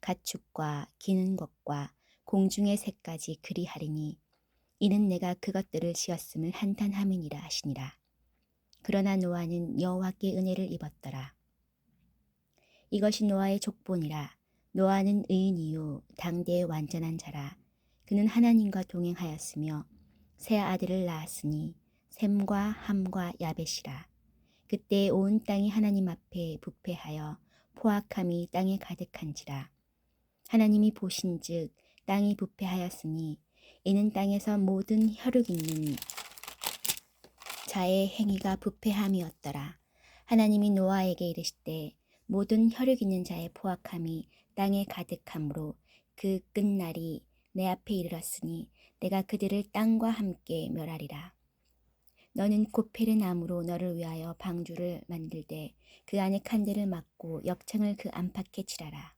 가축과 기는 것과 공중의 새까지 그리하리니 이는 내가 그것들을 지었음을 한탄함이니라 하시니라. 그러나 노아는 여호와께 은혜를 입었더라. 이것이 노아의 족본이라. 노아는 의인이요 당대의 완전한 자라. 그는 하나님과 동행하였으며 새 아들을 낳았으니 샘과 함과 야벳이라. 그때 온 땅이 하나님 앞에 부패하여 포악함이 땅에 가득한지라. 하나님이 보신즉 땅이 부패하였으니 이는 땅에서 모든 혈육 있는 자의 행위가 부패함이었더라. 하나님이 노아에게 이르시되 모든 혈육 있는 자의 포악함이 땅에 가득함으로 그 끝날이 내 앞에 이르렀으니 내가 그들을 땅과 함께 멸하리라. 너는 고페르 나무로 너를 위하여 방주를 만들되 그 안에 칸대를 막고 역청을 그 안팎에 칠하라.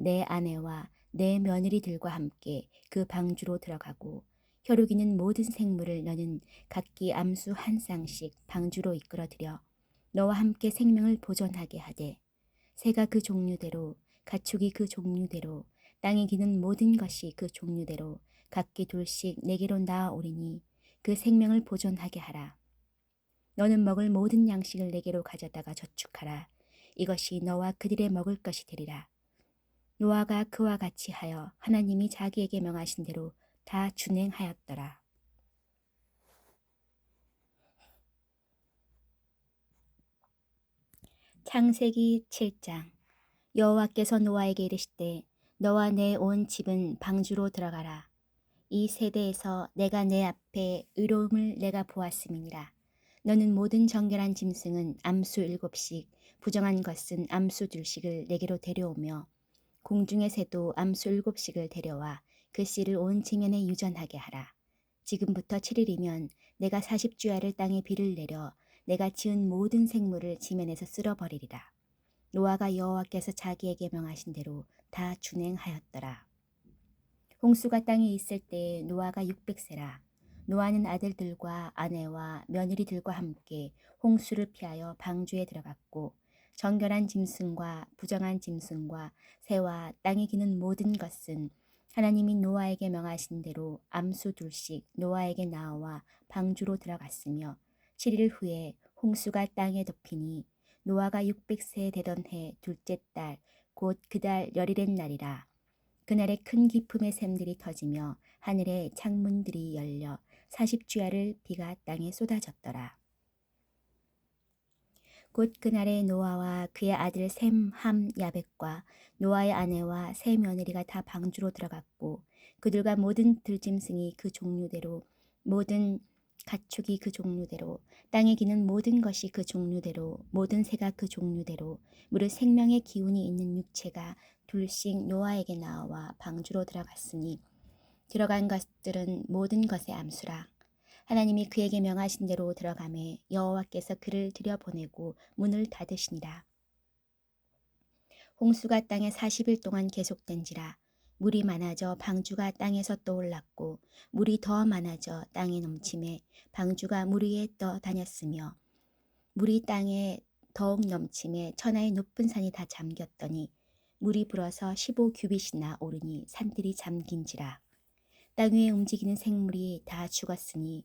내 아내와 내 며느리들과 함께 그 방주로 들어가고 혈육이는 모든 생물을 너는 각기 암수 한 쌍씩 방주로 이끌어들여 너와 함께 생명을 보존하게 하되 새가 그 종류대로 가축이 그 종류대로 땅에 기는 모든 것이 그 종류대로 각기 둘씩 내게로 나아오리니 그 생명을 보존하게 하라. 너는 먹을 모든 양식을 내게로 가져다가 저축하라. 이것이 너와 그들의 먹을 것이 되리라. 노아가 그와 같이 하여 하나님이 자기에게 명하신 대로 다 준행하였더라. 창세기 7장 여호와께서 노아에게 이르시되 너와 내 온 집은 방주로 들어가라. 이 세대에서 내가 내 앞에 의로움을 내가 보았음이니라. 너는 모든 정결한 짐승은 암수 일곱씩 부정한 것은 암수 둘씩을 내게로 데려오며 공중의 새도 암수 일곱씩을 데려와 그 씨를 온 지면에 유전하게 하라. 지금부터 7일이면 내가 40주야를 땅에 비를 내려 내가 지은 모든 생물을 지면에서 쓸어버리리라. 노아가 여호와께서 자기에게 명하신 대로 다 준행하였더라. 홍수가 땅에 있을 때 노아가 600세라. 노아는 아들들과 아내와 며느리들과 함께 홍수를 피하여 방주에 들어갔고 정결한 짐승과 부정한 짐승과 새와 땅에 기는 모든 것은 하나님이 노아에게 명하신 대로 암수 둘씩 노아에게 나와 방주로 들어갔으며 7일 후에 홍수가 땅에 덮이니 노아가 600세 되던 해 둘째 달 곧 그달 열일의 날이라 그날에 큰 기품의 샘들이 터지며 하늘의 창문들이 열려 40주야를 비가 땅에 쏟아졌더라. 곧 그날에 노아와 그의 아들 샘, 함, 야벳과 노아의 아내와 세 며느리가 다 방주로 들어갔고 그들과 모든 들짐승이 그 종류대로 모든 가축이 그 종류대로 땅에 기는 모든 것이 그 종류대로 모든 새가 그 종류대로 무릇 생명의 기운이 있는 육체가 둘씩 노아에게 나와 방주로 들어갔으니 들어간 것들은 모든 것의 암수라 하나님이 그에게 명하신 대로 들어가매 여호와께서 그를 들여보내고 문을 닫으시니라. 홍수가 땅에 40일 동안 계속된지라 물이 많아져 방주가 땅에서 떠올랐고 물이 더 많아져 땅에 넘침에 방주가 물 위에 떠 다녔으며 물이 땅에 더욱 넘침에 천하의 높은 산이 다 잠겼더니 물이 불어서 15 규빗이나 오르니 산들이 잠긴지라 땅 위에 움직이는 생물이 다 죽었으니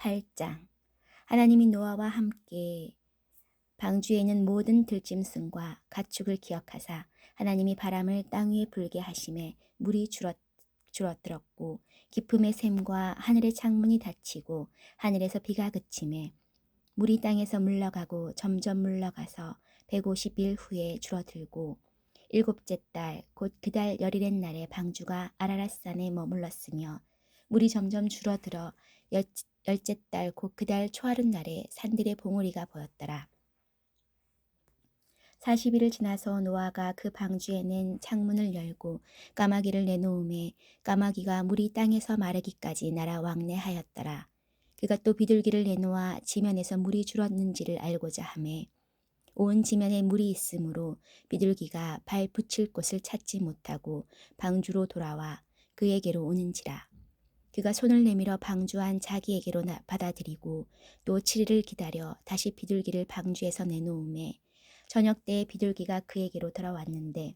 8장. 하나님이 노아와 함께 방주에 있는 모든 들짐승과 가축을 기억하사 하나님이 바람을 땅 위에 불게 하심에 물이 줄었, 줄어들었고 깊음의 샘과 하늘의 창문이 닫히고 하늘에서 비가 그침에 물이 땅에서 물러가고 점점 물러가서 150일 후에 줄어들고 일곱째 달 곧 그달 열일의 날에 방주가 아라랏산에 머물렀으며 물이 점점 줄어들어 열, 열째 달 곧 그달 초하룻 날에 산들의 봉우리가 보였더라. 40일을 지나서 노아가 그 방주에 낸 창문을 열고 까마귀를 내놓음에 까마귀가 물이 땅에서 마르기까지 날아 왕래하였더라. 그가 또 비둘기를 내놓아 지면에서 물이 줄었는지를 알고자 하매 온 지면에 물이 있으므로 비둘기가 발 붙일 곳을 찾지 못하고 방주로 돌아와 그에게로 오는지라. 그가 손을 내밀어 방주한 자기에게로 받아들이고 또 7일을 기다려 다시 비둘기를 방주에서 내놓음에 저녁 때에 비둘기가 그에게로 돌아왔는데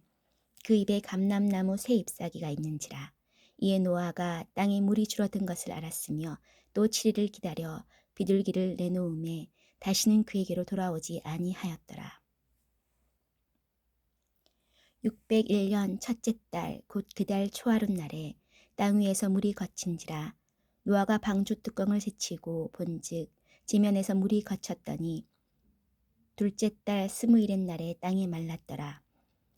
그 입에 감람나무 새 잎사귀가 있는지라. 이에 노아가 땅에 물이 줄어든 것을 알았으며 또 7일을 기다려 비둘기를 내놓음에 다시는 그에게로 돌아오지 아니하였더라. 601년 첫째 달 곧 그달 초하룻 날에 땅 위에서 물이 거친지라 노아가 방주 뚜껑을 새치고 본즉 지면에서 물이 거쳤더니 둘째 달 스무일의 날에 땅이 말랐더라.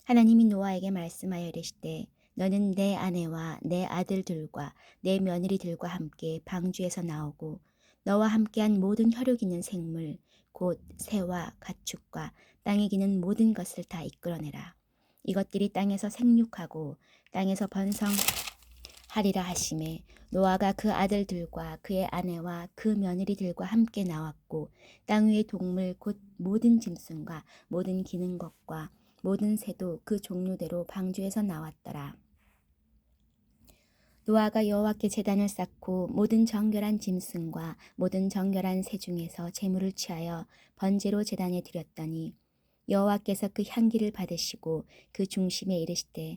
하나님이 노아에게 말씀하여 이르시되 너는 내 아내와 내 아들들과 내 며느리들과 함께 방주에서 나오고 너와 함께한 모든 혈육 있는 생물 곧 새와 가축과 땅에 기는 모든 것을 다 이끌어내라. 이것들이 땅에서 생육하고 땅에서 번성 하리라 하심에 노아가 그 아들들과 그의 아내와 그 며느리들과 함께 나왔고 땅 위의 동물 곧 모든 짐승과 모든 기는 것과 모든 새도 그 종류대로 방주에서 나왔더라. 노아가 여호와께 제단을 쌓고 모든 정결한 짐승과 모든 정결한 새 중에서 제물을 취하여 번제로 제단에 드렸더니 여호와께서 그 향기를 받으시고 그 중심에 이르시되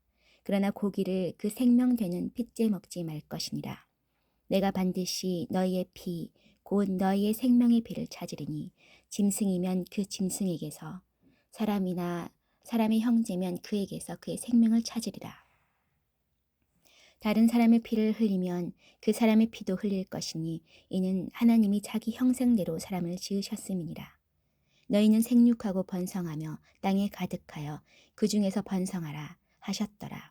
그러나 고기를 그 생명되는 핏째 먹지 말 것이니라. 내가 반드시 너희의 피, 곧 너희의 생명의 피를 찾으리니 짐승이면 그 짐승에게서 사람이나 사람의 형제면 그에게서 그의 생명을 찾으리라. 다른 사람의 피를 흘리면 그 사람의 피도 흘릴 것이니 이는 하나님이 자기 형상대로 사람을 지으셨음이니라. 너희는 생육하고 번성하며 땅에 가득하여 그 중에서 번성하라 하셨더라.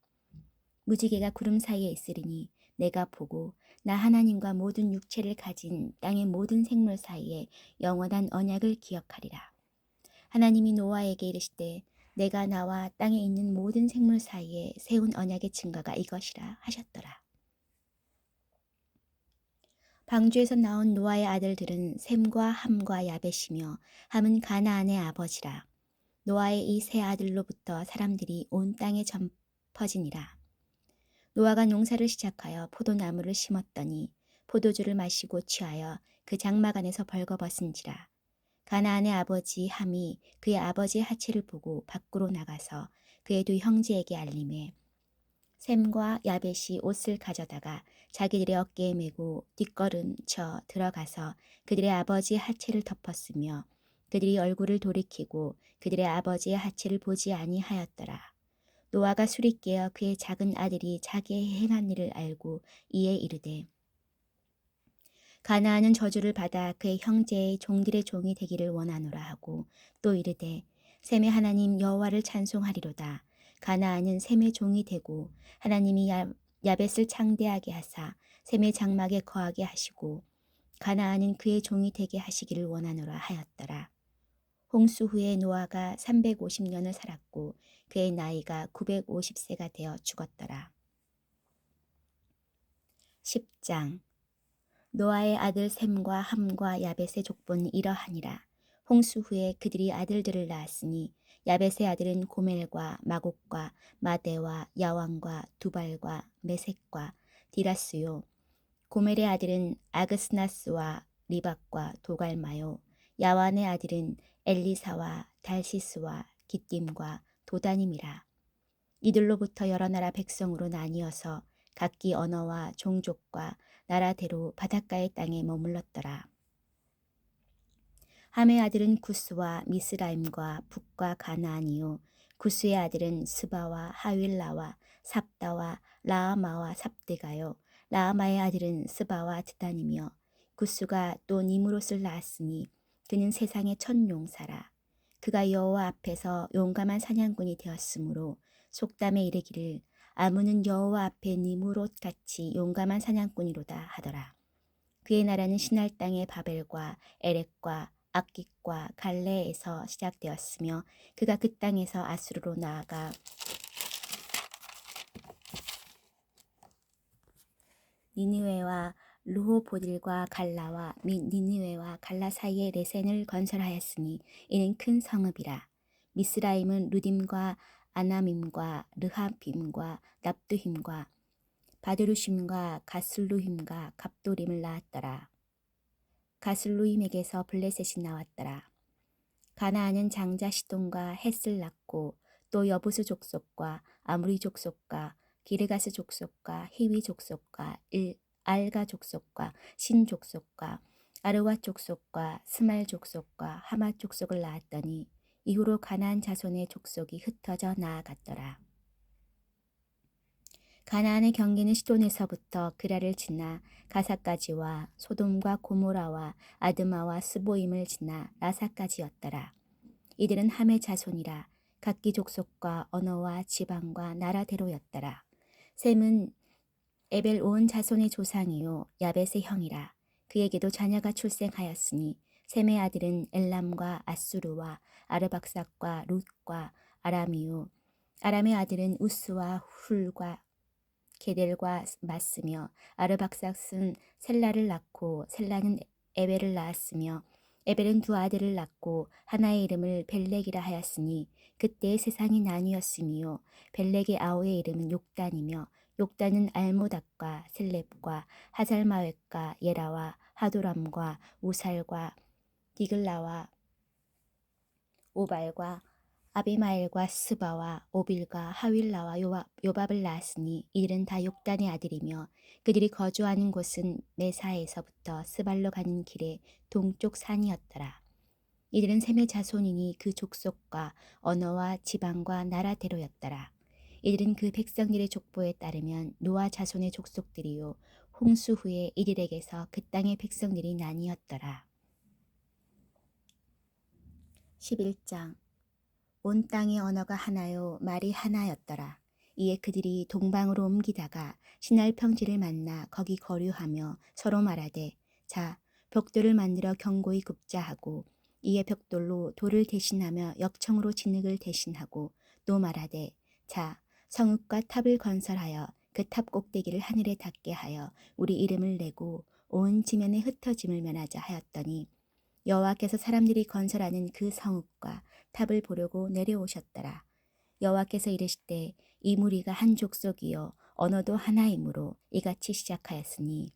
무지개가 구름 사이에 있으리니 내가 보고 나 하나님과 모든 육체를 가진 땅의 모든 생물 사이에 영원한 언약을 기억하리라. 하나님이 노아에게 이르시되 내가 나와 땅에 있는 모든 생물 사이에 세운 언약의 증거가 이것이라 하셨더라. 방주에서 나온 노아의 아들들은 셈과 함과 야벳이며 함은 가나안의 아버지라. 노아의 이 세 아들로부터 사람들이 온 땅에 점퍼지니라. 노아가 농사를 시작하여 포도나무를 심었더니 포도주를 마시고 취하여 그 장막 안에서 벌거벗은지라. 가나안의 아버지 함이 그의 아버지의 하체를 보고 밖으로 나가서 그의 두 형제에게 알림해 샘과 야벳이 옷을 가져다가 자기들의 어깨에 메고 뒷걸음쳐 들어가서 그들의 아버지의 하체를 덮었으며 그들이 얼굴을 돌이키고 그들의 아버지의 하체를 보지 아니하였더라. 노아가 술이 깨어 그의 작은 아들이 자기의 행한 일을 알고 이에 이르되 가나안은 저주를 받아 그의 형제의 종들의 종이 되기를 원하노라 하고 또 이르되 셈의 하나님 여호와를 찬송하리로다. 가나안은 셈의 종이 되고 하나님이 야, 야벳을 창대하게 하사 셈의 장막에 거하게 하시고 가나안은 그의 종이 되게 하시기를 원하노라 하였더라. 홍수 후에 노아가 350년을 살았고 그의 나이가 950세가 되어 죽었더라. 10장 노아의 아들 셈과 함과 야벳의 족보는 이러하니라. 홍수 후에 그들이 아들들을 낳았으니 야벳의 아들은 고멜과 마곡과 마대와 야왕과 두발과 메색과 디라스요. 고멜의 아들은 아그스나스와 리박과 도갈마요. 야완의 아들은 엘리사와 달시스와 기띔과 도다님이라. 이들로부터 여러 나라 백성으로 나뉘어서 각기 언어와 종족과 나라대로 바닷가의 땅에 머물렀더라. 함의 아들은 구스와 미스라임과 북과 가나안이요 구스의 아들은 스바와 하윌라와 삽다와 라아마와 삽드가요 라아마의 아들은 스바와 드단이며 구스가 또 니무롯을 낳았으니 그는 세상의 첫 용사라. 그가 여호와 앞에서 용감한 사냥꾼이 되었으므로 속담에 이르기를 아무는 여호와 앞에 니무롯 같이 용감한 사냥꾼이로다 하더라. 그의 나라는 신할 땅의 바벨과 에렉과 악깃과 갈레에서 시작되었으며 그가 그 땅에서 아수르로 나아가 니느웨와 루호보딜과 갈라와 및 니느웨와 갈라 사이에 레센을 건설하였으니 이는 큰 성읍이라. 미스라임은 루딤과 아나밈과 르하빔과 납두힘과 바드루심과 가슬루힘과 갑도림을 낳았더라. 가슬루힘에게서 블레셋이 나왔더라. 가나안은 장자 시돈과 헷을 낳고 또 여부수 족속과 아무리 족속과 기르가스 족속과 히위 족속과 일 알가 족속과 신 족속과 아르와 족속과 스말 족속과 하마 족속을 낳았더니 이후로 가나안 자손의 족속이 흩어져 나아갔더라. 가나안의 경계는 시돈에서부터 그라를 지나 가사까지와 소돔과 고모라와 아드마와 스보임을 지나 라사까지였더라. 이들은 함의 자손이라 각기 족속과 언어와 지방과 나라대로였더라. 셈은 에벨 온 자손의 조상이요 야벳의 형이라. 그에게도 자녀가 출생하였으니 셈의 아들은 엘람과 아수르와 아르박삭과 룻과 아람이요. 아람의 아들은 우스와 훌과 게델과 맞으며 아르박삭은 셀라를 낳고 셀라는 에벨을 낳았으며 에벨은 두 아들을 낳고 하나의 이름을 벨렉이라 하였으니 그때 세상이 나뉘었으며 벨렉의 아우의 이름은 욕단이며 욕단은 알모닥과 셀렙과 하잘마웻과 예라와 하도람과 우살과 디글라와 오발과 아비마엘과 스바와 오빌과 하윌라와 요압, 요밥 을 낳았으니 이들은 다 욕단의 아들이며 그들이 거주하는 곳은 메사에서부터 스발로 가는 길의 동쪽 산이었더라. 이들은 셈의 자손이니 그 족속과 언어와 지방과 나라대로였더라. 이들은 그 백성들의 족보에 따르면 노아 자손의 족속들이요 홍수 후에 이들에게서 그 땅의 백성들이 나뉘었더라. 11장 온 땅의 언어가 하나요 말이 하나였더라. 이에 그들이 동방으로 옮기다가 신할 평지를 만나 거기 거류하며 서로 말하되 자 벽돌을 만들어 경고히 굽자 하고 이에 벽돌로 돌을 대신하며 역청으로 진흙을 대신하고 또 말하되 자 성읍과 탑을 건설하여 그 탑 꼭대기를 하늘에 닿게 하여 우리 이름을 내고 온 지면에 흩어짐을 면하자 하였더니 여호와께서 사람들이 건설하는 그 성읍과 탑을 보려고 내려오셨더라. 여호와께서 이르시되 이 무리가 한 족속이요 언어도 하나이므로 이같이 시작하였으니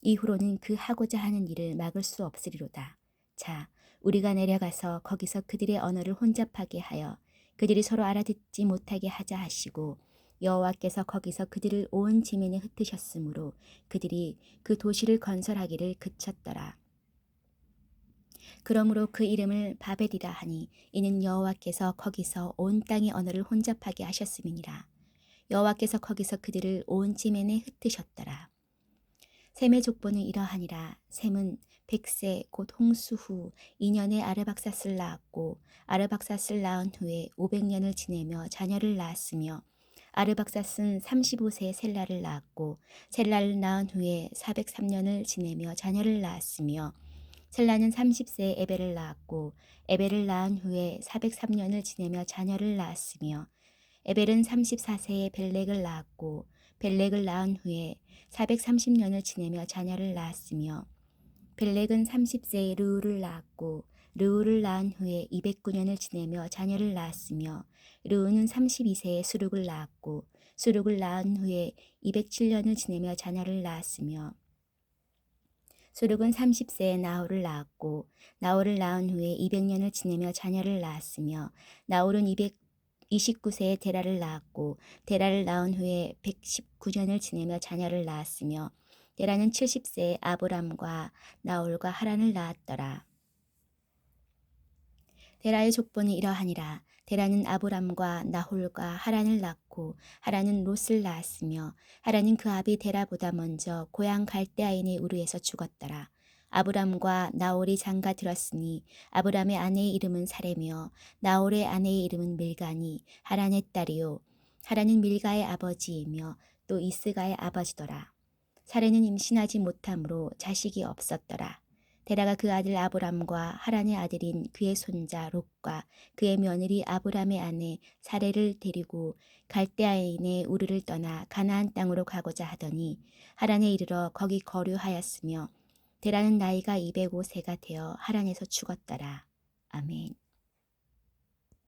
이후로는 그 하고자 하는 일을 막을 수 없으리로다. 자, 우리가 내려가서 거기서 그들의 언어를 혼잡하게 하여 그들이 서로 알아듣지 못하게 하자 하시고 여호와께서 거기서 그들을 온 지면에 흩으셨으므로 그들이 그 도시를 건설하기를 그쳤더라. 그러므로 그 이름을 바벨이라 하니 이는 여호와께서 거기서 온 땅의 언어를 혼잡하게 하셨음이니라. 여호와께서 거기서 그들을 온 지면에 흩으셨더라. 셈의 족보는 이러하니라. 셈은 백세 곧 홍수 후 2년에 아르박사스를 낳았고 아르박사스를 낳은 후에 500년을 지내며 자녀를 낳았으며 아르박사스는 35세에 셀라를 낳았고 셀라를 낳은 후에 403년을 지내며 자녀를 낳았으며 셀라는 30세에 에벨을 낳았고 에벨을 낳은 후에 403년을 지내며 자녀를 낳았으며 에벨은 34세에 벨렉을 낳았고 벨렉을 낳은 후에 430년을 지내며 자녀를 낳았으며 벨렉은 30세에 르우를 낳았고 르우를 낳은 후에 209년을 지내며 자녀를 낳았으며 르우는 32세에 수룩을 낳았고 수룩을 낳은 후에 207년을 지내며 자녀를 낳았으며 수룩은 30세에 나홀을 낳았고 나홀을 낳은 후에 200년을 지내며 자녀를 낳았으며 나홀은 229세에 데라를 낳았고 데라를 낳은 후에 119년을 지내며 자녀를 낳았으며 데라는 70세에 아브람과 나홀과 하란을 낳았더라. 데라의 족보는 이러하니라. 데라는 아브람과 나홀과 하란을 낳고 하란은 롯을 낳았으며 하란은 그 아비 데라보다 먼저 고향 갈대아인의 우르에서 죽었더라. 아브람과 나홀이 장가 들었으니 아브람의 아내의 이름은 사레며 나홀의 아내의 이름은 밀가니 하란의 딸이요 하란은 밀가의 아버지이며 또 이스가의 아버지더라. 사레는 임신하지 못함으로 자식이 없었더라. 데라가 그 아들 아브람과 하란의 아들인 그의 손자 롯과 그의 며느리 아브람의 아내 사레를 데리고 갈대아인의 우르를 떠나 가나안 땅으로 가고자 하더니 하란에 이르러 거기 거류하였으며 데라는 나이가 205세가 되어 하란에서 죽었더라. 아멘.